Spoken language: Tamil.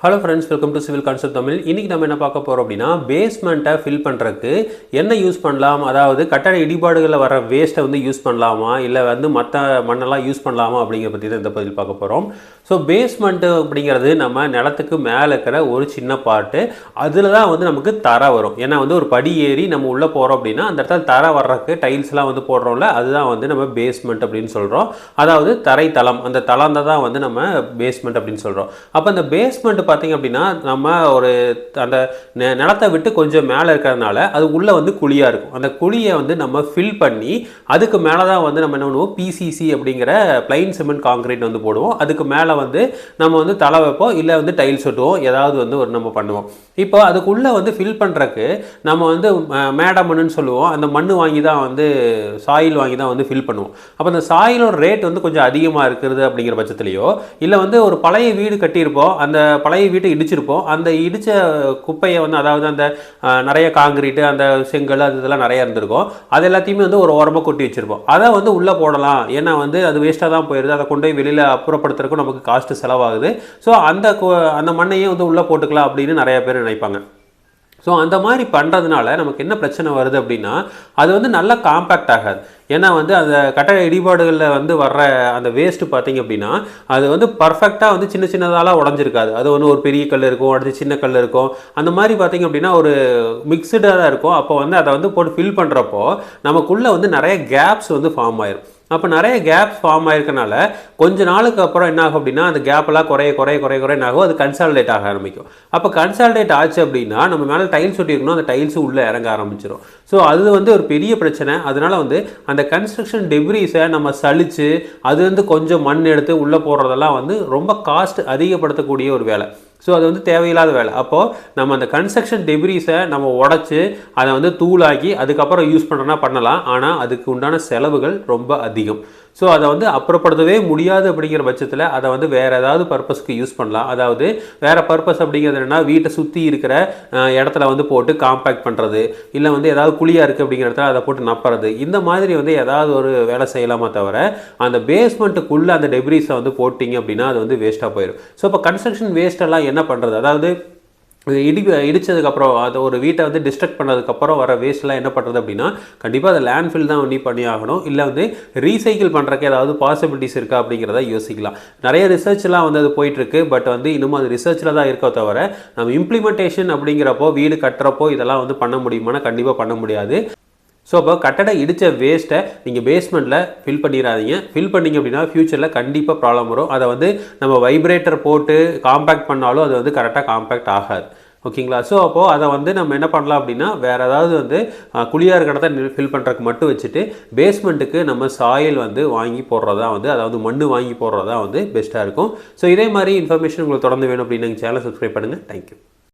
Hello friends welcome to civil concept Tamil இன்றைக்கி நம்ம என்ன பார்க்க போகிறோம் அப்படின்னா பேஸ்மெண்ட்டை ஃபில் பண்ணுறதுக்கு என்ன யூஸ் பண்ணலாம்? அதாவது கட்டட இடிபாடுகளில் வர வேஸ்ட்டை வந்து யூஸ் பண்ணலாமா? இல்லை வந்து மற்ற மண்ணெல்லாம் யூஸ் பண்ணலாமா? அப்படிங்கிற பற்றி தான் இந்த பதில் பார்க்க போகிறோம் ஸோ பேஸ்மெண்ட்டு அப்படிங்கிறது நம்ம நிலத்துக்கு மேலே இருக்கிற ஒரு சின்ன பார்ட்டு அதில் தான் வந்து நமக்கு தர வரும். ஏன்னா வந்து ஒரு படி ஏறி நம்ம உள்ளே போகிறோம் அப்படின்னா அந்த இடத்துல தர வர்றதுக்கு டைல்ஸ்லாம் வந்து போடுறோம்ல அதுதான் வந்து நம்ம பேஸ்மெண்ட் அப்படின்னு சொல்கிறோம் அதாவது தரை தளம் அந்த தளம் தான் வந்து நம்ம பேஸ்மெண்ட் அப்படின்னு சொல்கிறோம் அப்போ அந்த பேஸ்மெண்ட் பார்த்தீங்க அப்படின்னா நம்ம ஒரு அந்த நெ- நிலத்தை விட்டு கொஞ்சம் மேலே இருக்கிறதுனால அது உள்ளே வந்து குழியாக இருக்கும். அந்த குழியை வந்து நம்ம ஃபில் பண்ணி அதுக்கு மேலே தான் வந்து நம்ம என்ன பண்ணுவோம்? பிசிசி அப்படிங்கிற பிளைன் சிமெண்ட் காங்கிரீட் வந்து போடுவோம். அதுக்கு மேலே வந்து நம்ம வந்து தலை வைப்போம். இல்லை வந்து டைல்ஸ் ஒட்டுவோம் ஏதாவது வந்து ஒரு நம்ம பண்ணுவோம். இப்போ அதுக்குள்ளே வந்து ஃபில் பண்ணுறக்கு நம்ம வந்து மேட மண்ணுன்னு சொல்லுவோம். அந்த மண் வாங்கி தான் வந்து சாயில் வாங்கி தான் வந்து ஃபில் பண்ணுவோம். அப்போ அந்த சாயிலோட ரேட் வந்து கொஞ்சம் அதிகமாக இருக்கிறது அப்படிங்கிற பட்சத்துலையோ இல்லை வந்து ஒரு பழைய வீடு கட்டியிருப்போம். அந்த பழைய வீட்டை இடிச்சிருப்போம். அந்த இடித்த குப்பையை வந்து அதாவது அந்த நிறைய காங்கிரீட்டு அந்த செங்கல் அது இதெல்லாம் நிறைய இருந்திருக்கும். அது எல்லாத்தையுமே வந்து ஒரு ஓரமாக கொட்டி வச்சுருப்போம். அதை வந்து உள்ளே போடலாம். ஏன்னா வந்து அது வேஸ்ட்டாக தான் போயிடுது அதை கொண்டு போய் வெளியில் அப்புறப்படுத்துறதுக்கும் நமக்கு காஸ்ட்டு செலவாகுது. ஸோ அந்த அந்த மண்ணையே வந்து உள்ளே போட்டுக்கலாம் அப்படின்னு நிறைய பேர் நினைப்பாங்க. ஸோ அந்த மாதிரி பண்ணுறதுனால நமக்கு என்ன பிரச்சனை வருது அப்படின்னா அது வந்து நல்லா காம்பேக்ட் ஆகாது. ஏன்னா வந்து அந்த கட்டட இடிபாடுகளில் வந்து வர்ற அந்த வேஸ்ட்டு பார்த்தீங்க அப்படின்னா அது வந்து பர்ஃபெக்டாக வந்து சின்ன சின்னதாலாம் உடஞ்சிருக்காது. அது ஒன்று ஒரு பெரிய கல் இருக்கும் அடுத்து சின்ன கல் இருக்கும். அந்த மாதிரி பார்த்தீங்க அப்படின்னா ஒரு மிக்சடாக தான் இருக்கும். அப்போ வந்து அதை வந்து போட்டு ஃபில் பண்ணுறப்போ நமக்குள்ளே வந்து நிறைய கேப்ஸ் வந்து ஃபார்ம் ஆயிரும். அப்போ நிறைய கேப்ஸ் ஃபார்ம் ஆயிருக்கனால கொஞ்ச நாளுக்கு அப்புறம் என்ன ஆகும் அப்படின்னா அந்த கேப்பெல்லாம் குறைய குறைய குறைய குறைய ஆகும் அது கன்சால்டேட் ஆக ஆரம்பிக்கும். அப்போ கன்சால்டேட் ஆச்சு அப்படின்னா நம்ம மேலே டைல்ஸ் ஒட்டியிருக்கணும். அந்த டைல்ஸு உள்ளே இறங்க ஆரம்பிச்சிடும் ஸோ அது வந்து ஒரு பெரிய பிரச்சனை. அதனால வந்து அந்த கன்ஸ்ட்ரக்ஷன் டெப்ரிஸை நம்ம சளிச்சு அது வந்து கொஞ்சம் மண் எடுத்து உள்ளே போடுறதெல்லாம் வந்து ரொம்ப காஸ்ட் அதிகப்படுத்தக்கூடிய ஒரு வேலை. ஸோ அது வந்து தேவையில்லாத வேலை. அப்போது நம்ம அந்த கன்ஸ்ட்ரக்ஷன் டெப்ரிஸை நம்ம உடச்சி அதை வந்து தூளாக்கி அதுக்கப்புறம் யூஸ் பண்ணுறோன்னா பண்ணலாம். ஆனால் அதுக்கு உண்டான செலவுகள் ரொம்ப அதிகம். ஸோ அதை வந்து அப்புறப்படுத்தவே முடியாது அப்படிங்கிற பட்சத்தில் அதை வந்து வேறு ஏதாவது பர்பஸ்க்கு யூஸ் பண்ணலாம். அதாவது வேறு பர்பஸ் அப்படிங்கிறது என்னன்னா வீட்டை சுற்றி இருக்கிற இடத்துல வந்து போட்டு காம்பேக்ட் பண்ணுறது இல்லை வந்து ஏதாவது குழியாக இருக்குது அப்படிங்கிற இடத்துல அதை போட்டு நப்புறது. இந்த மாதிரி வந்து ஏதாவது ஒரு வேலை செய்யலாமா தவிர அந்த பேஸ்மெண்ட்டுக்குள்ளே அந்த டெப்ரிஸை வந்து போட்டிங்க அப்படின்னா அது வந்து வேஸ்ட்டாக போயிடும் ஸோ இப்போ கன்ஸ்ட்ரக்ஷன் வேஸ்ட்டெல்லாம் என்ன பண்ணுறது அதாவது இடி இடித்ததுக்கப்புறம் அது ஒரு வீட்டை வந்து டிஸ்ட்ரக்ட் பண்ணதுக்கப்புறம் வர வேஸ்ட்லாம் என்ன பண்ணுறது அப்படின்னா கண்டிப்பாக அதை லேண்ட்ஃபில் தான் பண்ணி பண்ணி ஆகணும் இல்லை வந்து ரீசைக்கிள் பண்ணுறக்கு ஏதாவது பாசிபிலிட்டிஸ் இருக்கா அப்படிங்கிறத யோசிக்கலாம். நிறைய ரிசர்ச்லாம் வந்து அது போயிட்டுருக்கு. பட் வந்து இன்னும் அது ரிசர்ச்சில் தான் இருக்கோ தவிர நம்ம இம்ப்ளிமெண்டேஷன் அப்படிங்கிறப்போ வீடு கட்டுறப்போ இதெல்லாம் வந்து பண்ண முடியுமானா கண்டிப்பாக பண்ண முடியாது. ஸோ அப்போ கட்டட இடித்த வேஸ்ட்டை நீங்கள் பேஸ்மெண்ட்டில் ஃபில் பண்ணிடாதீங்க ஃபில் பண்ணிங்க அப்படின்னா ஃப்யூச்சரில் கண்டிப்பாக ப்ராப்ளம் வரும். அதை வந்து நம்ம வைப்ரேட்டர் போட்டு காம்பேக்ட் பண்ணாலும் அது வந்து கரெக்டாக காம்பேக்ட் ஆகாது. ஓகேங்களா ஸோ அப்போது அதை வந்து நம்ம என்ன பண்ணலாம் அப்படின்னா வேறு ஏதாவது வந்து குழியாக குழியா இருக்கிற இடத்த ஃபில் பண்ணுறதுக்கு மட்டும் வச்சுட்டு பேஸ்மெண்ட்டுக்கு நம்ம சாயில் வந்து வாங்கி போடுறதா வந்து அதாவது மண் வாங்கி போடுறதா வந்து பெஸ்ட்டாக இருக்கும். ஸோ இதே மாதிரி இன்ஃபர்மேஷன் உங்களுக்கு தொடர்ந்து வேணும் அப்படின்னு சேனல் சப்ஸ்கிரைப் பண்ணுங்கள் தேங்க்யூ